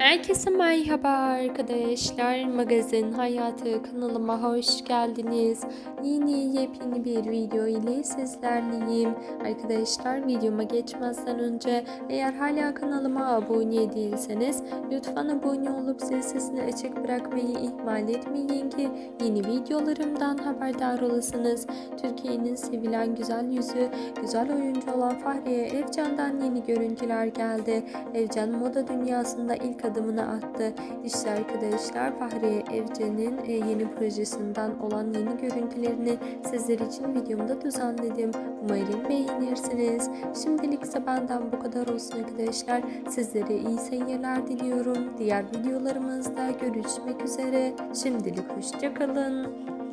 Herkese merhaba arkadaşlar. Magazin Hayatı kanalıma hoş geldiniz. Yeni yepyeni bir video ile sizlerleyim. Arkadaşlar videoma geçmezden önce eğer hala kanalıma abone değilseniz lütfen abone olup zil sesini açık bırakmayı ihmal etmeyin ki yeni videolarımdan haberdar olasınız. Türkiye'nin sevilen güzel yüzü, güzel oyuncu olan Fahriye Evcan'dan yeni görüntüler geldi. Evcan moda dünyasında ilk adımını attı. İşte arkadaşlar Fahriye Evcen'in e, yeni projesinden olan yeni görüntülerini sizler için videomda düzenledim. Umarım beğenirsiniz. Şimdilik ise benden bu kadar olsun arkadaşlar. Sizlere iyi seyirler diliyorum. Diğer videolarımızda görüşmek üzere. Şimdilik hoşçakalın.